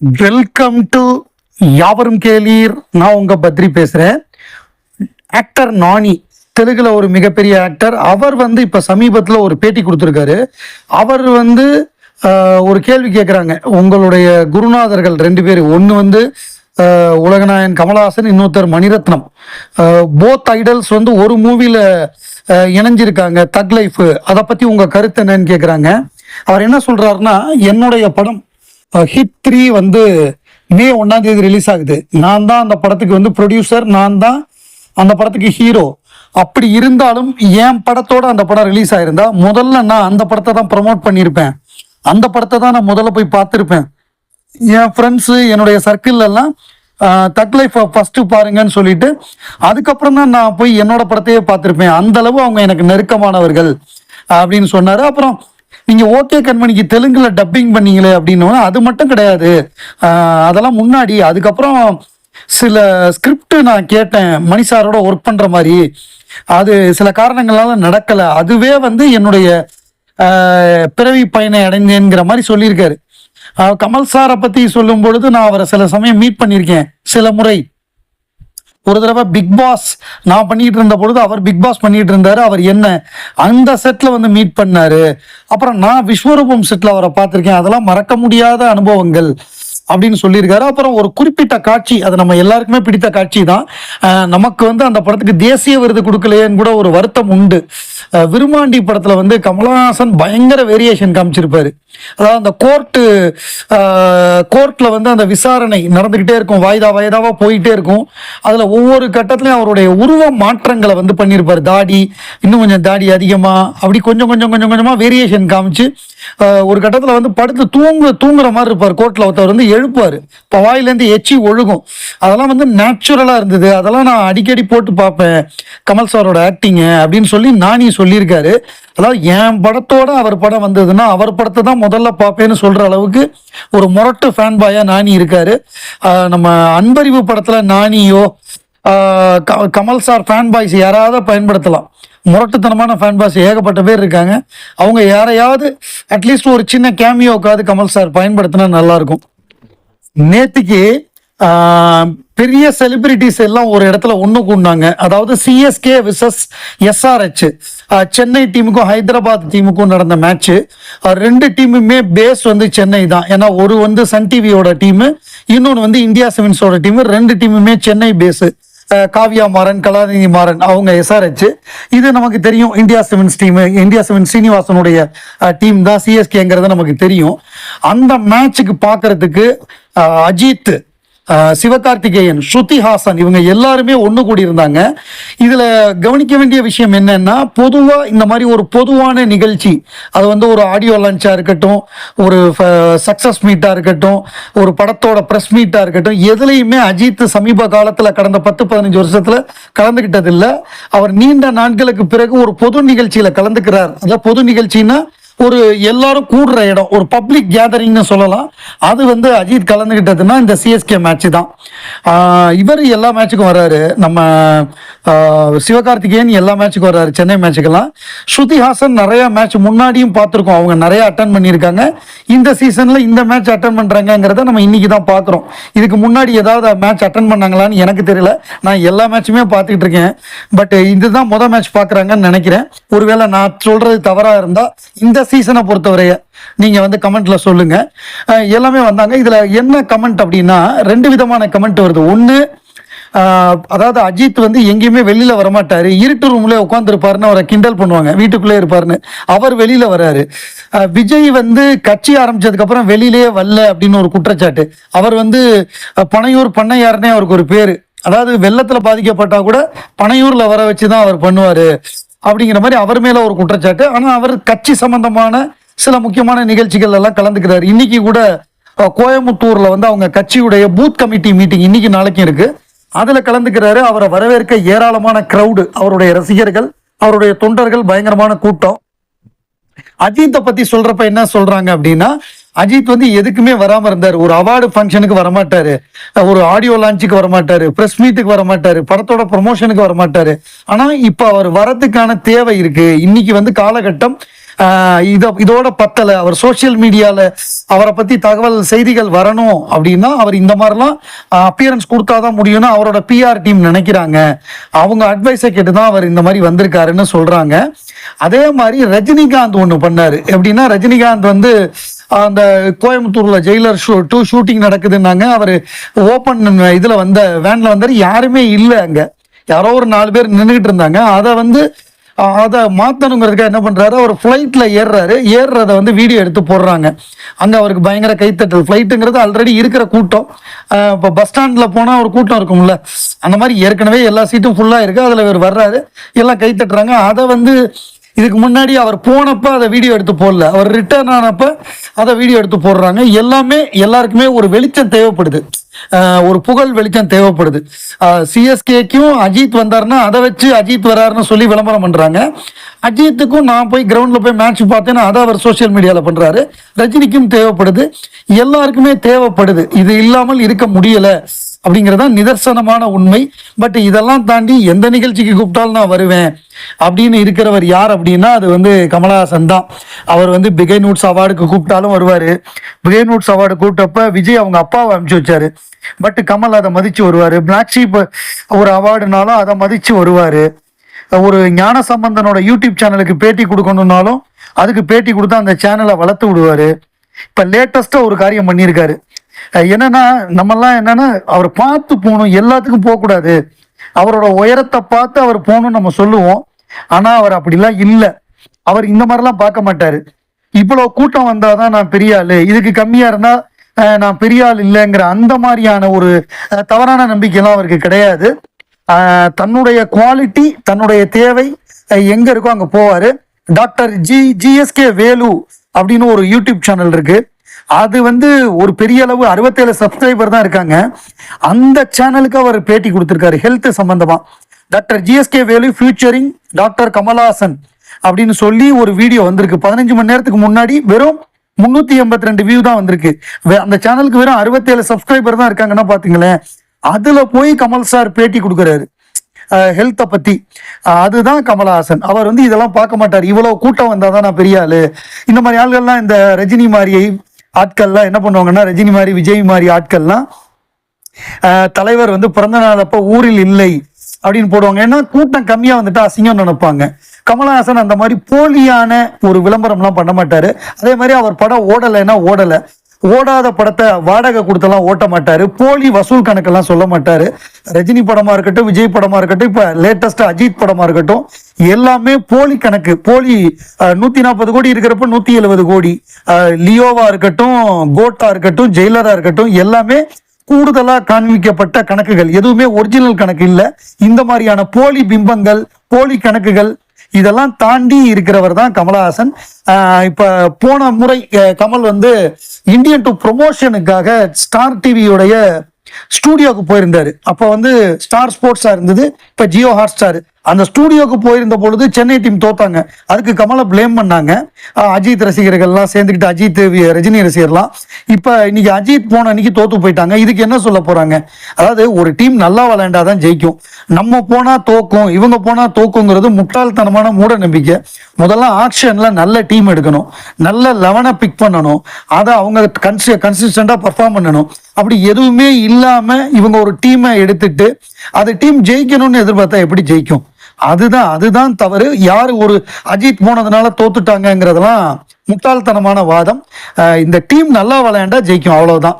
Welcome to யாவரும் கேளீர். நான் உங்க பத்ரி பேசுறேன். ஆக்டர் நானி தெலுங்குல ஒரு மிகப்பெரிய ஆக்டர் அவர் வந்து இப்ப சமீபத்துல ஒரு பேட்டி கொடுத்துருக்காரு. அவர் வந்து ஒரு கேள்வி கேட்குறாங்க உங்களுடைய குருநாதர்கள் ரெண்டு பேர் ஒன்று வந்து உலகநாயன் கமலஹாசன் இன்னொருத்தர் மணிரத்னம். போத் ஐடல்ஸ் வந்து ஒரு மூவியில் இணைஞ்சிருக்காங்க. தக் லைஃப் அதை பற்றி உங்கள் கருத்து என்னன்னு கேட்குறாங்க அவர் என்ன சொல்கிறாருன்னா என்னுடைய படம் ஹிட் த்ரீ வந்து மே ஒன்னாம் தேதி ரிலீஸ் ஆகுது. நான் தான் அந்த படத்துக்கு வந்து ப்ரொடியூசர் நான் தான் அந்த படத்துக்கு ஹீரோ அப்படி இருந்தாலும் என் படத்தோட அந்த படம் ரிலீஸ் ஆயிருந்தா முதல்ல நான் அந்த படத்தை தான் ப்ரமோட் பண்ணியிருப்பேன். அந்த படத்தை தான் நான் முதல்ல போய் பார்த்துருப்பேன். என் ஃப்ரெண்ட்ஸு என்னுடைய சர்க்கிள்லாம் தட் லைஃப் ஃபஸ்ட்டு பாருங்கன்னு சொல்லிட்டு அதுக்கப்புறம் தான் நான் போய் என்னோட படத்தையே பார்த்துருப்பேன். அந்த அளவு அவங்க எனக்கு நெருக்கமானவர்கள் அப்படின்னு சொன்னார். அப்புறம் நீங்க ஓகே கண்மணிக்கு தெலுங்குல டப்பிங் பண்ணீங்களே அப்படின்னு அது மட்டும் கிடையாது. அதெல்லாம் முன்னாடி அதுக்கப்புறம் சில ஸ்கிரிப்ட் நான் கேட்டேன் மணி சாரோட ஒர்க் பண்ற மாதிரி. அது சில காரணங்களால நடக்கல. அதுவே வந்து என்னுடைய பிறவி பயனை அடைந்தேங்கிற மாதிரி சொல்லியிருக்காரு. கமல் சாரை பத்தி சொல்லும் பொழுது நான் அவரை சில சமயம் மீட் பண்ணியிருக்கேன் சில முறை. ஒரு தடவை பிக் பாஸ் நான் பண்ணிட்டு இருந்த பொழுது அவர் பிக் பாஸ் பண்ணிட்டு இருந்தாரு. அவர் என்ன அந்த செட்ல வந்து மீட் பண்ணாரு. அப்புறம் நான் விஸ்வரூபம் செட்ல அவரை பார்த்திருக்கேன். அதெல்லாம் மறக்க முடியாத அனுபவங்கள் அப்படின்னு சொல்லியிருக்காரு. அப்புறம் ஒரு குறிப்பிட்ட காட்சி அது நம்ம எல்லாருக்குமே பிடித்த காட்சி தான். நமக்கு வந்து அந்த படத்துக்கு தேசிய விருது கொடுக்கலையேன்னு கூட ஒரு வருத்தம் உண்டு. விருமாண்டி படத்தில் வந்து கமலஹாசன் பயங்கர வேரியேஷன் காமிச்சிருப்பாரு. அதாவது அந்த கோர்ட்டு கோர்ட்டில் வந்து அந்த விசாரணை நடந்துக்கிட்டே இருக்கும். வாய்தா வாய்தாவாக போயிட்டே இருக்கும். அதில் ஒவ்வொரு கட்டத்துலையும் அவருடைய உருவ மாற்றங்களை வந்து பண்ணியிருப்பார் தாடி இன்னும் கொஞ்சம் தாடி அதிகமாக அப்படி கொஞ்சம் கொஞ்சம் கொஞ்சம் கொஞ்சமாக வேரியேஷன் காமிச்சு ஒரு கட்டத்தில் வந்து படுத்து தூங்கு தூங்குற மாதிரி இருப்பார். கோர்ட்டில் ஒருத்தவர் வந்து எழுப்பார் இப்போ வாயிலேருந்து எச்சி ஒழுகும். அதெல்லாம் வந்து நேச்சுரலாக இருந்தது. அதெல்லாம் நான் அடிக்கடி போட்டு பார்ப்பேன். கமல் சாரோட ஆக்டிங்கு அப்படின்னு சொல்லி நானி சொல்லியிருக்காரு. அதாவது என் படத்தோட அவர் படம் வந்ததுன்னா அவர் படத்தை தான் முதல்ல பார்ப்பேன்னு சொல்கிற அளவுக்கு ஒரு முரட்டு ஃபேன் பாயாக நானி இருக்காரு. நம்ம அன்பறிவு படத்தில் நானியோ க- கமல் சார் ஃபேன் பாய்ஸ் யாராவது பயன்படுத்தலாம். முரட்டுத்தனமான ஃபேன் பாய்ஸ் ஏகப்பட்ட பேர் இருக்காங்க. அவங்க யாரையாவது அட்லீஸ்ட் ஒரு சின்ன கேமியோக்காவது கமல் சார் பயன்படுத்தினா நல்லாயிருக்கும் நேத்திக்கு பெரிய செலிபிரிட்டிஸ் எல்லாம் ஒரு இடத்துல ஒண்ணு கூண்டாங்க அதாவது சிஎஸ்கே விசஸ் எஸ்ஆர்ஹெச் சென்னை டீமுக்கும் ஹைதராபாத் டீமுக்கும் நடந்த மேட்ச் ரெண்டு டீமுமே பேஸ் வந்து சென்னை தான். ஏன்னா ஒரு வந்து சன் டிவியோட டீமு இன்னொன்று வந்து இந்தியா செவன்ஸோட டீமு ரெண்டு டீமுமே சென்னை பேஸு காவியா மாறன் கலாநிதி மாறன் அவங்க எஸ்ஆர்ஹெச் இது நமக்கு தெரியும். India sevens team India seven ஸ்ரீனிவாசனுடைய team தான் சிஎஸ்கேங்கிறது நமக்கு தெரியும். அந்த மேட்சுக்கு பார்க்கறதுக்கு அஜித் சிவகார்த்திகேயன் ஸ்ருதி ஹாசன் இவங்க எல்லாருமே ஒன்று கூடி இருந்தாங்க கவனிக்க வேண்டிய விஷயம் என்னென்னா பொதுவாக இந்த மாதிரி ஒரு பொதுவான நிகழ்ச்சி அது வந்து ஒரு ஆடியோ லஞ்சாக இருக்கட்டும் ஒரு சக்ஸஸ் மீட்டாக இருக்கட்டும் ஒரு படத்தோட ப்ரெஸ் மீட்டாக இருக்கட்டும் எதுலையுமே அஜித் சமீப காலத்தில் கடந்த பத்து பதினஞ்சு வருஷத்தில் கலந்துக்கிட்டதில்லை அவர் நீண்ட நாட்களுக்கு பிறகு ஒரு பொது நிகழ்ச்சியில் கலந்துக்கிறார். அதாவது பொது நிகழ்ச்சின்னா ஒரு எல்லாரும் கூடுற இடம் ஒரு பப்ளிக் கேதரிங்னு சொல்லலாம். அது வந்து அஜித் கலந்துக்கிட்டதுன்னா இந்த சிஎஸ்கே மேட்ச் தான். இவர் எல்லா மேட்சுக்கும் வர்றாரு. நம்ம சிவகார்த்திகேயன் எல்லா மேட்சுக்கும் வர்றாரு. சென்னை மேட்சுக்கெல்லாம் ஸ்ருதி ஹாசன் நிறைய மேட்ச் முன்னாடியும் பார்த்துருக்கோம். அவங்க நிறைய அட்டன் பண்ணியிருக்காங்க. இந்த சீசனில் இந்த மேட்ச் அட்டன் பண்ணுறாங்கங்கிறத நம்ம இன்னைக்கு தான் பார்க்குறோம். இதுக்கு முன்னாடி ஏதாவது மேட்ச் அட்டன் பண்ணாங்களான்னு எனக்கு தெரியல. நான் எல்லா மேட்சுமே பார்த்துக்கிட்டு இருக்கேன். பட் இதுதான் முதல் மேட்ச் பார்க்குறாங்கன்னு நினைக்கிறேன். ஒருவேளை நான் சொல்றது தவறாக இருந்தால் இந்த சீசனை பொறுத்தவரைய நீங்கள் வந்து கமெண்ட்டில் சொல்லுங்கள் எல்லாமே வந்தாங்க. இதில் என்ன கமெண்ட் அப்படின்னா ரெண்டு விதமான கமெண்ட் வருது. ஒன்று அதாவது அஜித் வந்து எங்கேயுமே வெளியில வரமாட்டாரு. இருட்டு ரூம்ல உட்காந்துருப்பாருன்னு அவரை கிண்டல் பண்ணுவாங்க. வீட்டுக்குள்ளே இருப்பாருன்னு. அவர் வெளியில வராரு. விஜய் வந்து கட்சி ஆரம்பிச்சதுக்கு அப்புறம் வெளியிலேயே வரல அப்படின்னு ஒரு குற்றச்சாட்டு. அவர் வந்து பனையூர் பண்ணையாருன்னே அவருக்கு ஒரு பேரு. அதாவது வெள்ளத்துல பாதிக்கப்பட்டா கூட பனையூர்ல வர வச்சு தான் அவர் பண்ணுவாரு. அப்படிங்கிற மாதிரி அவர் மேல ஒரு குற்றச்சாட்டு. ஆனால் அவர் கட்சி சம்பந்தமான சில முக்கியமான நிகழ்ச்சிகள் எல்லாம் கலந்துக்கிறாரு. இன்னைக்கு கூட அஹ், கோயம்புத்தூர்ல வந்து அவங்க கட்சியுடைய பூத் கமிட்டி மீட்டிங் இன்னைக்கு நாளைக்கும் இருக்கு. அதுல கலந்துக்கிறாரு. அவரை வரவேற்க ஏராளமான க்ரௌடு அவருடைய ரசிகர்கள் அவருடைய தொண்டர்கள் பயங்கரமான கூட்டம். அஜித்தை பத்தி சொல்றப்ப என்ன சொல்றாங்க அப்படின்னா அஜித் வந்து எதுக்குமே வராம இருந்தார். ஒரு அவார்டு ஃபங்க்ஷனுக்கு வரமாட்டாரு. ஒரு ஆடியோ லான்ச்சுக்கு வரமாட்டாரு. பிரஸ் மீட்டுக்கு வரமாட்டாரு. படத்தோட ப்ரொமோஷனுக்கு வரமாட்டாரு. ஆனா இப்ப அவர் வரதுக்கான தேவை இருக்கு. இன்னைக்கு வந்து காலகட்டம் ஆஹ் இதோட பத்தல. அவர் சோஷியல் மீடியால அவரை பத்தி தகவல் செய்திகள் வரணும் அப்படின்னா அவர் இந்த மாதிரிலாம் அப்பியரன்ஸ் கொடுத்தாதான் முடியும்னு அவரோட பிஆர் டீம் நினைக்கிறாங்க. அவங்க அட்வைஸை கேட்டு தான் அவர் இந்த மாதிரி வந்திருக்காருன்னு சொல்றாங்க. அதே மாதிரி ரஜினிகாந்த் ஒன்று பண்ணாரு. எப்படின்னா ரஜினிகாந்த் வந்து அந்த கோயம்புத்தூர்ல ஜெயிலர் ஷூ டூ ஷூட்டிங் நடக்குதுன்னாங்க. அவர் ஓப்பன் இதில் வந்த வேன்ல வந்தார். யாருமே இல்லை அங்கே. யாரோ ஒரு நாலு பேர் நின்றுகிட்டு இருந்தாங்க. அதை வந்து அதை மாத்தணுங்கிறதுக்காக என்ன பண்ணுறாரு அவர் ஃப்ளைட்டில் ஏறுறாரு. ஏறுறத வந்து வீடியோ எடுத்து போடுறாங்க. அங்கே அவருக்கு பயங்கர கைத்தட்டல். ஃப்ளைட்டுங்கிறது ஆல்ரெடி இருக்கிற கூட்டம். இப்போ பஸ் ஸ்டாண்டில் போனால் ஒரு கூட்டம் இருக்கும்ல. அந்த மாதிரி ஏற்கனவே எல்லா சீட்டும் ஃபுல்லாக இருக்கு. அதில் இவர் வர்றாரு. எல்லாம் கைத்தட்டுறாங்க. அதை வந்து இதுக்கு முன்னாடி அவர் போனப்போ அதை வீடியோ எடுத்து போடல. அவர் ரிட்டர்ன் ஆனப்போ அதை வீடியோ எடுத்து போடுறாங்க. எல்லாமே எல்லாருக்குமே ஒரு வெளிச்சம் தேவைப்படுது. ஒரு புகழ் வெளிச்சம் தேவைப்படுது. சிஎஸ்கேக்கும் அஜித் வந்தாருன்னா அதை வச்சு அஜித் வராருன்னு சொல்லி விளம்பரம் பண்ணுறாங்க அஜித்துக்கும் நான் போய் கிரவுண்டில் போய் மேட்ச் பார்த்தேன்னா அதை அவர் சோஷியல் மீடியாவில் பண்ணுறாரு ரஜினிக்கும் தேவைப்படுது. எல்லாருக்குமே தேவைப்படுது. இது இல்லாமல் இருக்க முடியலை. அப்படிங்கிறது தான் நிதர்சனமான உண்மை. பட் இதெல்லாம் தாண்டி எந்த நிகழ்ச்சிக்கு கூப்பிட்டாலும் நான் வருவேன். அப்படின்னு இருக்கிறவர் யார் அப்படின்னா அது வந்து கமலஹாசன் தான். அவர் வந்து பிகை நூட்ஸ் அவார்டுக்கு கூப்பிட்டாலும் வருவார். பிகை நூட்ஸ் அவார்டு கூப்பிட்டப்ப விஜய் அவங்க அப்பாவை அனுப்பிச்சு வச்சாரு. பட் கமல் அதை மதித்து வருவார். பிளாக் ஷீப் ஒரு அவார்டுனாலும் அதை மதித்து வருவார். ஒரு ஞான சம்பந்தனோட யூடியூப் சேனலுக்கு பேட்டி கொடுக்கணுன்னாலும் அதுக்கு பேட்டி கொடுத்து அந்த சேனலை வளர்த்து விடுவார். இப்போ லேட்டஸ்ட்டாக ஒரு காரியம் பண்ணியிருக்காரு. என்னன்னா நம்மெல்லாம் என்னன்னா அவர் பார்த்து போகணும் எல்லாத்துக்கும் போகக்கூடாது. அவரோட உயரத்தை பார்த்து அவர் போகணும்னு நம்ம சொல்லுவோம். ஆனால் அவர் அப்படிலாம் இல்லை. அவர் இந்த மாதிரிலாம் பார்க்க மாட்டார். இவ்வளோ கூட்டம் வந்தாதான் நான் பெரிய ஆளு. இதுக்கு கம்மியாக இருந்தால் நான் பெரிய ஆள் இல்லைங்கிற அந்த மாதிரியான ஒரு தவறான நம்பிக்கைலாம் அவருக்கு கிடையாது. தன்னுடைய குவாலிட்டி தன்னுடைய தேவை எங்கே இருக்கோ அங்கே போவார். டாக்டர் ஜி ஜிஎஸ்கே வேலு அப்படின்னு ஒரு யூடியூப் சேனல் இருக்குது அது வந்து ஒரு பெரிய அளவு அறுபத்தேழு சப்ஸ்கிரைபர் தான் இருக்காங்க. அந்த சேனலுக்கு அவர் பேட்டி கொடுத்துருக்காரு ஹெல்த் சம்பந்தமா. Doctor GSK Velu featuring doctor Kamalasan அப்படின்னு சொல்லி ஒரு வீடியோ வந்திருக்கு. பதினஞ்சு மணி நேரத்துக்கு முன்னாடி வெறும் முன்னூத்தி எண்பத்தி ரெண்டு வியூ தான் வந்திருக்கு. வே- அந்த சேனலுக்கு வெறும் அறுபத்தேழு சப்ஸ்கிரைபர் தான் இருக்காங்கன்னா பாத்தீங்களேன் அதுல போய் கமல் சார் பேட்டி கொடுக்குறாரு. ஹெல்த்தை பத்தி. அதுதான் கமலஹாசன். அவர் வந்து இதெல்லாம் பார்க்க மாட்டார். இவ்வளவு கூட்டம் வந்தாதான் நான் பெரிய ஆளு. இந்த மாதிரி ஆள்கள்லாம் இந்த ரஜினி மாதிரி ஆட்கள்லாம் என்ன பண்ணுவாங்கன்னா ரஜினி மாதிரி விஜய் மாதிரி ஆட்கள்லாம் தலைவர் வந்து பிறந்த நாள் அப்போ ஊரில் இல்லை அப்படின்னு போடுவாங்க. ஏன்னா கூட்டம் கம்மியாக வந்துட்டு அசிங்கம் நினைப்பாங்க. கமலஹாசன் அந்த மாதிரி போலியான ஒரு விளம்பரம்லாம் பண்ண மாட்டாரு. அதே மாதிரி அவர் படம் ஓடலைன்னா ஓடலை. ஓடாத படத்தை வாடகை கொடுத்தெல்லாம் ஓட்ட மாட்டார். போலி வசூல் கணக்கெல்லாம் சொல்ல மாட்டாரு. ரஜினி படமா இருக்கட்டும் விஜய் படமாக இருக்கட்டும் இப்போ லேட்டஸ்ட்டாக அஜித் படமாக இருக்கட்டும் எல்லாமே போலி கணக்கு. போலி நூத்தி நாற்பது கோடி இருக்கிறப்ப நூற்றி எழுபது கோடி. லியோவாக இருக்கட்டும் கோட்டா இருக்கட்டும் ஜெயிலராக இருக்கட்டும் எல்லாமே கூடுதலாக காண்பிக்கப்பட்ட கணக்குகள். எதுவுமே ஒரிஜினல் கணக்கு இல்லை. இந்த மாதிரியான போலி பிம்பங்கள் போலி கணக்குகள் இதெல்லாம் தாண்டி இருக்கிறவர் தான் கமலஹாசன். ஆஹ் போன முறை கமல் வந்து இந்தியன் டு ப்ரொமோஷனுக்காக ஸ்டார் டிவியுடைய ஸ்டூடியோக்கு போயிருந்தாரு. அப்போ வந்து ஸ்டார் ஸ்போர்ட்ஸாக இருந்தது. இப்போ ஜியோ ஹாட் ஸ்டார் அந்த ஸ்டூடியோக்கு போயிருந்த பொழுது சென்னை டீம் தோத்தாங்க. அதுக்கு கமலை ப்ளேம் பண்ணாங்க. அஜித் ரசிகர்கள்லாம் சேர்ந்துக்கிட்டு அஜித் ரஜினி ரசிகர்லாம். இப்போ இன்னைக்கு அஜித் போன அன்னைக்கு தோத்து போயிட்டாங்க. இதுக்கு என்ன சொல்ல போறாங்க? அதாவது ஒரு டீம் நல்லா விளையாண்டாதான் ஜெயிக்கும். நம்ம போனா தோக்கும். இவங்க போனா தோக்குங்கிறது முட்டாள்தனமான மூட நம்பிக்கை முதல்ல ஆக்ஷன்ல நல்ல டீம் எடுக்கணும். நல்ல லெவனை பிக் பண்ணணும். அதை அவங்க கன்சி கன்சிஸ்டண்டா பர்ஃபார்ம் பண்ணணும். அப்படி எதுவுமே இல்லாம இவங்க ஒரு டீமை எடுத்துட்டு அது டீம் ஜெயிக்கணும்னு எதிர்பார்த்தா எப்படி ஜெயிக்கும்? அதுதான் அதுதான் தவறு. யார் ஒரு அஜித் போனதுனால தோத்துட்டாங்கிறதெல்லாம் முட்டாள்தனமான வாதம். இந்த டீம் நல்லா விளையாண்டா ஜெயிக்கும் அவ்வளவுதான்.